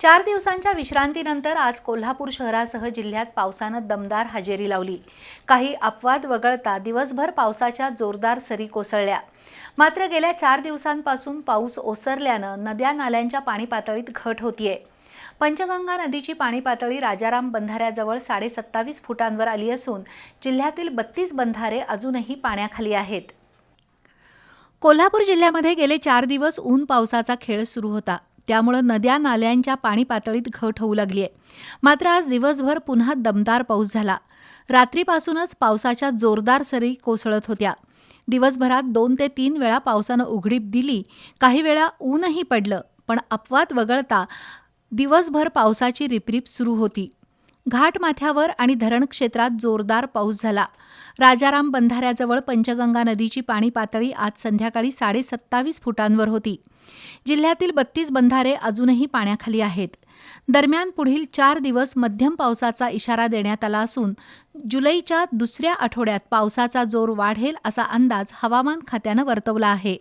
चार दिवसांच्या विश्रांतीनंतर आज कोल्हापूर शहरासह जिल्ह्यात पावसानं दमदार हजेरी लावली. काही अपवाद वगळता दिवसभर पावसाच्या जोरदार सरी कोसळल्या. मात्र गेल्या चार दिवसांपासून पाऊस ओसरल्यानं नद्या नाल्यांच्या पाणी पातळीत घट होतीये. पंचगंगा नदीची पाणी पातळी राजाराम बंधाऱ्याजवळ साडे सत्तावीस फुटांवर आली असून जिल्ह्यातील बत्तीस बंधारे अजूनही पाण्याखाली आहेत. कोल्हापूर जिल्ह्यामध्ये गेले चार दिवस ऊन पावसाचा खेळ सुरू होता. त्यामुळे नद्या नाल्यांच्या पाणी पातळीत घट होऊ लागली आहे. मात्र आज दिवसभर पुन्हा दमदार पाऊस झाला. रात्रीपासूनच पावसाच्या जोरदार सरी कोसळत होत्या. दिवसभरात दोन ते तीन वेळा पावसानं उघडीप दिली. काही वेळा ऊनही पडलं पण अपवाद वगळता दिवसभर पावसाची रिपरिप सुरू होती. घाटमाथ्यावर आणि धरण क्षेत्रात जोरदार पाऊस झाला. राजाराम बंधाऱ्याजवळ पंचगंगा नदीची पाणी पातळी आज संध्याकाळी साडे सत्तावीस फुटांवर होती. जिल्ह्यातील बत्तीस बंधारे अजूनही पाण्याखाली आहेत. दरम्यान पुढील चार दिवस मध्यम पावसाचा इशारा देण्यात आला असून जुलैच्या दुसऱ्या आठवड्यात पावसाचा जोर वाढेल असा अंदाज हवामान खात्यानं वर्तवला आहे.